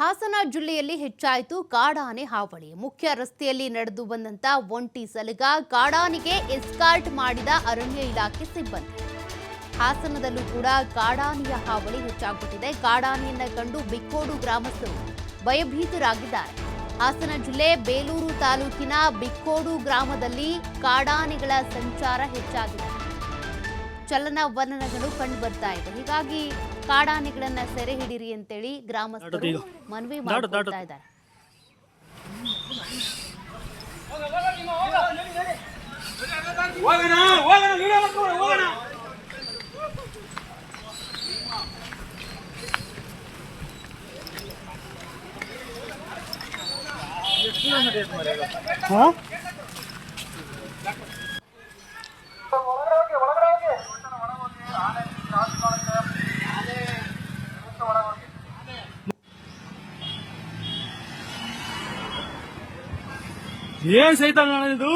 ಹಾಸನ ಜಿಲ್ಲೆಯಲ್ಲಿ ಹೆಚ್ಚಾಯಿತು ಕಾಡಾನೆ ಹಾವಳಿ. ಮುಖ್ಯ ರಸ್ತೆಯಲ್ಲಿ ನಡೆದು ಬಂದಂತ ಒಂಟಿ ಸಲಗ ಕಾಡಾನಿಗೆ ಎಸ್ಕಾರ್ಟ್ ಮಾಡಿದ ಅರಣ್ಯ ಇಲಾಖೆ ಸಿಬ್ಬಂದಿ. ಹಾಸನದಲ್ಲೂ ಕೂಡ ಕಾಡಾನೆಯ ಹಾವಳಿ ಹೆಚ್ಚಾಗುತ್ತಿದೆ ಕಾಡಾನೆಯನ್ನ ಕಂಡು ಬಿಕ್ಕೋಡು ಗ್ರಾಮಸ್ಥರು ಭಯಭೀತರಾಗಿದ್ದಾರೆ. ಹಾಸನ ಜಿಲ್ಲೆ ಬೇಲೂರು ತಾಲೂಕಿನ ಬಿಕ್ಕೋಡು ಗ್ರಾಮದಲ್ಲಿ ಕಾಡಾನೆಗಳ ಸಂಚಾರ ಹೆಚ್ಚಾಗಿದೆ. ಚಲನವಲನಗಳು ಕಂಡು ಬರ್ತಾ ಇದೆ ಹೀಗಾಗಿ ಕಾಡಾನೆಗಳನ್ನ ಸೆರೆ ಹಿಡಿರಿ ಅಂತೇಳಿ ಗ್ರಾಮಸ್ಥರು ಮನವಿ ಮಾಡ್ತಾ ಇದ್ದಾರೆ. ಹೋಗೋಣ ಹೋಗೋಣ ವಿಡಿಯೋ ಮಾಡ್ಕೊಂಡು ಹೋಗೋಣ ಏನ್ ಸೈತಾನ ಇದು